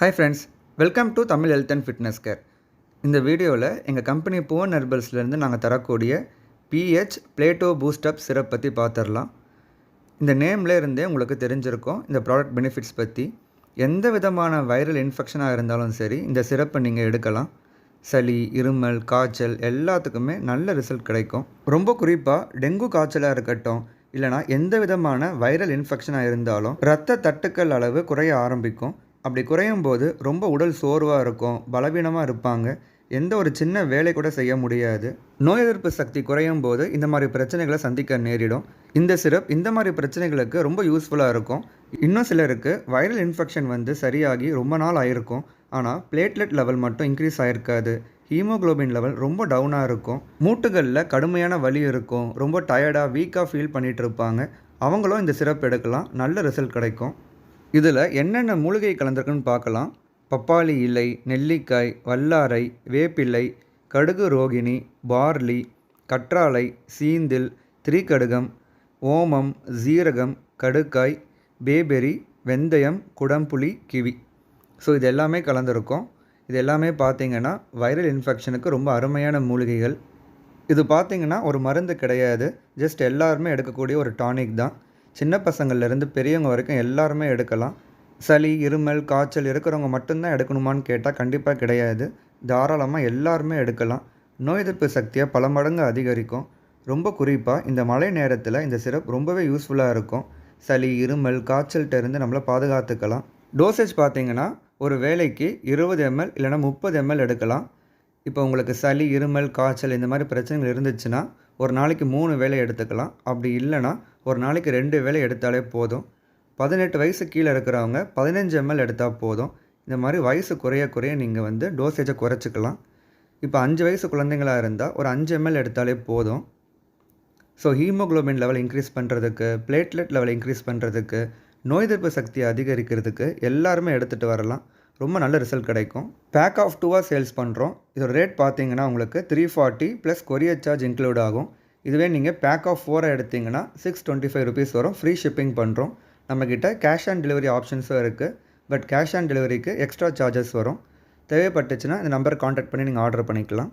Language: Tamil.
Hi friends welcome to Tamil health and fitness care இந்த வீடியோவில் எங்கள் கம்பெனி புவன் ஹெர்பல்ஸ்லேருந்து நாங்கள் தரக்கூடிய பிஹெச் பிளேட்டோ பூஸ்டப் சிரப் பற்றி பார்த்துடலாம் இந்த நேம்ல இருந்தே உங்களுக்கு தெரிஞ்சிருக்கும் இந்த ப்ராடக்ட் பெனிஃபிட்ஸ் பற்றி எந்த விதமான வைரல் இன்ஃபெக்ஷனாக இருந்தாலும் சரி இந்த சிரப்பை நீங்கள் எடுக்கலாம். சளி இருமல் காய்ச்சல் எல்லாத்துக்குமே நல்ல ரிசல்ட் கிடைக்கும். ரொம்ப குறிப்பாக டெங்கு காய்ச்சலாக இருக்கட்டும் இல்லைனா எந்த விதமான வைரல் இன்ஃபெக்ஷனாக இருந்தாலும் இரத்த தட்டுக்கள் அளவு குறைய ஆரம்பிக்கும். அப்படி குறையும் போது ரொம்ப உடல் சோர்வாக இருக்கும் பலவீனமாக இருப்பாங்க. எந்த ஒரு சின்ன வேலை கூட செய்ய முடியாது. நோய் எதிர்ப்பு சக்தி குறையும் போது இந்த மாதிரி பிரச்சனைகளை சந்திக்க நேரிடும். இந்த சிரப் இந்த மாதிரி பிரச்சனைகளுக்கு ரொம்ப யூஸ்ஃபுல்லாக இருக்கும். இன்னும் சிலருக்கு வைரல் இன்ஃபெக்ஷன் வந்து சரியாகி ரொம்ப நாள் ஆயிருக்கும். ஆனால் பிளேட்லெட் லெவல் மட்டும் இன்க்ரீஸ் ஆயிருக்காது. ஹீமோகுளோபின் லெவல் ரொம்ப டவுனாக இருக்கும். மூட்டுகளில் கடுமையான வலி இருக்கும். ரொம்ப டயர்டாக வீக்காக ஃபீல் பண்ணிகிட்டு இருப்பாங்க. அவங்களும் இந்த சிரப் எடுக்கலாம். நல்ல ரிசல்ட் கிடைக்கும். இதில் என்னென்ன மூலிகை கலந்துருக்குன்னு பார்க்கலாம். பப்பாளி இலை நெல்லிக்காய் வல்லாரை வேப்பிலை கடுகு ரோகிணி பார்லி கற்றாழை சீந்தில் திரிகடுகம் ஓமம் ஜீரகம் கடுக்காய் பேபெரி வெந்தயம் குடம்புளி கிவி. ஸோ இது எல்லாமே கலந்துருக்கும். இது எல்லாமே பார்த்திங்கன்னா வைரல் இன்ஃபெக்ஷனுக்கு ரொம்ப அருமையான மூலிகைகள். இது பார்த்திங்கன்னா ஒரு மருந்து கிடையாது. ஜஸ்ட் எல்லாருமே எடுக்கக்கூடிய ஒரு டானிக் தான். சின்ன பசங்கள்லேருந்து பெரியவங்க வரைக்கும் எல்லாருமே எடுக்கலாம். சளி இருமல் காய்ச்சல் இருக்கிறவங்க மட்டும்தான் எடுக்கணுமான்னு கேட்டால் கண்டிப்பாக கிடையாது. தாராளமாக எல்லாருமே எடுக்கலாம். நோய் எதிர்ப்பு சக்தியை பல மடங்கு அதிகரிக்கும். ரொம்ப குறிப்பாக இந்த மழை நேரத்தில் இந்த சிரப் ரொம்பவே யூஸ்ஃபுல்லாக இருக்கும். சளி இருமல் காய்ச்சல்கிட்ட இருந்து நம்மளை பாதுகாத்துக்கலாம். டோசேஜ் பார்த்தீங்கன்னா ஒரு வேலைக்கு இருபது எம்எல் இல்லைனா முப்பது எம்எல் எடுக்கலாம். இப்போ உங்களுக்கு சளி இருமல் காய்ச்சல் இந்த மாதிரி பிரச்சனைகள் இருந்துச்சுன்னா ஒரு நாளைக்கு மூணு வேலை எடுத்துக்கலாம். அப்படி இல்லைன்னா ஒரு நாளைக்கு ரெண்டு வேலை எடுத்தாலே போதும். பதினெட்டு வயசு கீழே இருக்கிறவங்க பதினஞ்சு எம்எல் எடுத்தால் போதும். இந்த மாதிரி வயசு குறைய குறைய நீங்கள் வந்து டோசேஜை குறைச்சிக்கலாம். இப்போ அஞ்சு வயசு குழந்தைங்களாக இருந்தால் ஒரு அஞ்சு எம்எல் எடுத்தாலே போதும். ஸோ ஹீமோக்ளோபின் லெவல் இன்க்ரீஸ் பண்ணுறதுக்கு பிளேட்லெட் லெவல் இன்க்ரீஸ் பண்ணுறதுக்கு நோய் எதிர்ப்பு சக்தியை அதிகரிக்கிறதுக்கு எல்லாருமே எடுத்துகிட்டு வரலாம். ரொம்ப நல்ல ரிசல்ட் கிடைக்கும். பேக் ஆஃப் டூவாக சேல்ஸ் பண்ணுறோம் இதோட ரேட் பார்த்தீங்கன்னா உங்களுக்கு three forty plus courier charge include ஆகும். இதுவே நீங்கள் பேக் ஆஃப் ஃபோரை எடுத்திங்கன்னா சிக்ஸ் டுவெண்ட்டி ஃபைவ் ருபீஸ் வரும் ஃப்ரீ ஷிப்பிங் பண்ணுறோம் நம்மக்கிட்ட கேஷ் ஆன் டெலிவரி ஆப்ஷன்ஸும் இருக்குது பட் கேஷ் ஆன் டெலிவரிக்கு எக்ஸ்ட்ரா சார்ஜஸ் வரும். தேவைப்பட்டுச்சுன்னா இந்த நம்பரை காண்டாக்ட் பண்ணி நீங்கள் ஆர்டர் பண்ணிக்கலாம்.